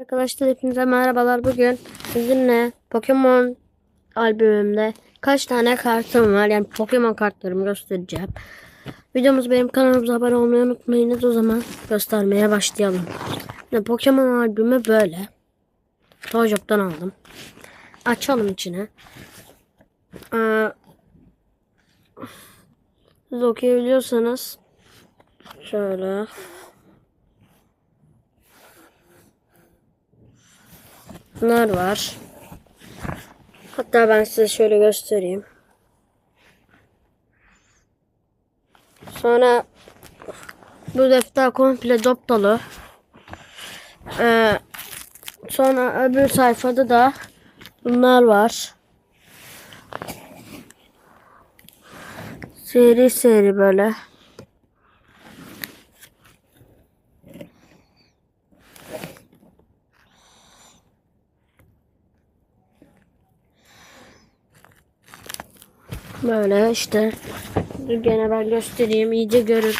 Arkadaşlar hepinize merhabalar. Bugün sizinle Pokemon albümümde kaç tane kartım var. Yani Pokemon kartlarımı göstereceğim. Videomuz benim kanalımıza abone olmayı unutmayınız. O zaman göstermeye başlayalım. Yani Pokemon albümü böyle. Toyshop'tan aldım. Açalım içine. Ee, siz okuyabiliyorsanız şöyle. Bunlar var. Hatta ben size şöyle göstereyim. Sonra bu defter komple dop dolu. Ee, sonra öbür sayfada da bunlar var. Seri seri böyle. Böyle işte. Dur gene ben göstereyim iyice görün.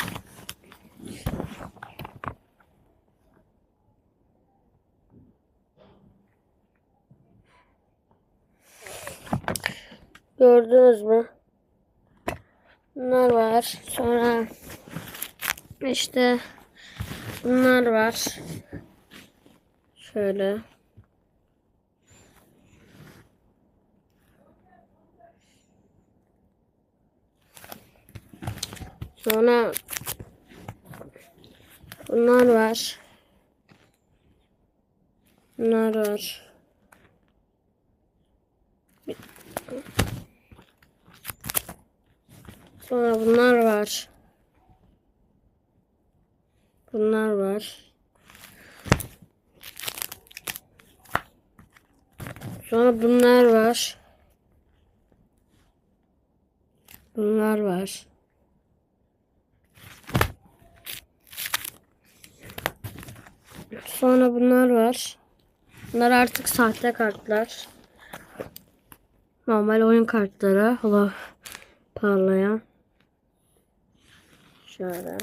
Gördünüz mü? Bunlar var. Sonra işte bunlar var. Şöyle. Sonra bunlar var. Bunlar var. Sonra bunlar var. Bunlar var. Sonra bunlar var. Bunlar var. Sonra bunlar var. Bunlar artık sahte kartlar. Normal oyun kartları. Hava parlayan. Şöyle.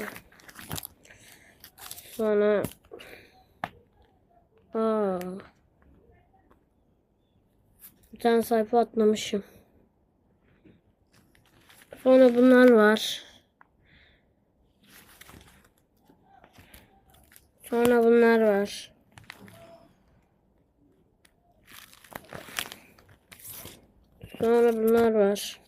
Sonra Aa. Bir tane sayfa atlamışım. Sonra bunlar var. Sonra bunlar var. Sonra bunlar var.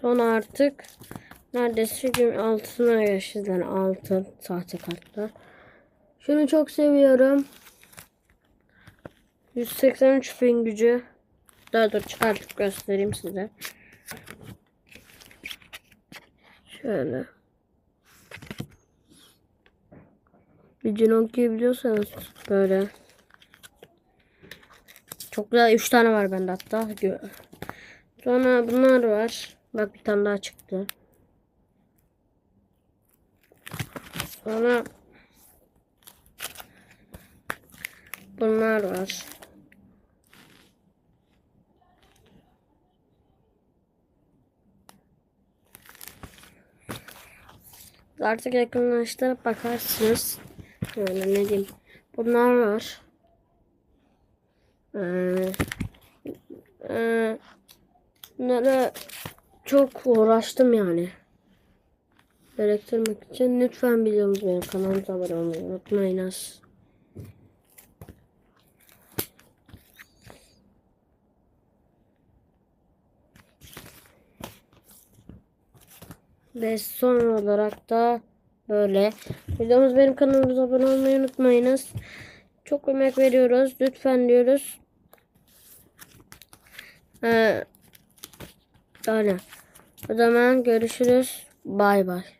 Sonra artık neredeyse gün altına yaşayan altın sahte kartlar. Şunu çok seviyorum. 183 bin gücü. Daha dur çıkartıp göstereyim size. Şöyle. Gücünü okuyabiliyorsanız böyle. Çok güzel 3 tane var bende hatta. Sonra bunlar var. Bak bir tane daha çıktı. Sonra bunlar var. Artık yakınlaştırıp bakarsınız. Böyle ne diyeyim. Bunlar var. Ee, e, bunlara çok uğraştım yani. Gerektirmek için lütfen biliyorsunuz benim kanalımıza abone olmayı unutmayınız. Ve son olarak da böyle. Videomuz benim kanalımıza abone olmayı unutmayınız. Çok emek veriyoruz. Lütfen diyoruz. Ee, öyle. O zaman görüşürüz. Bay bay.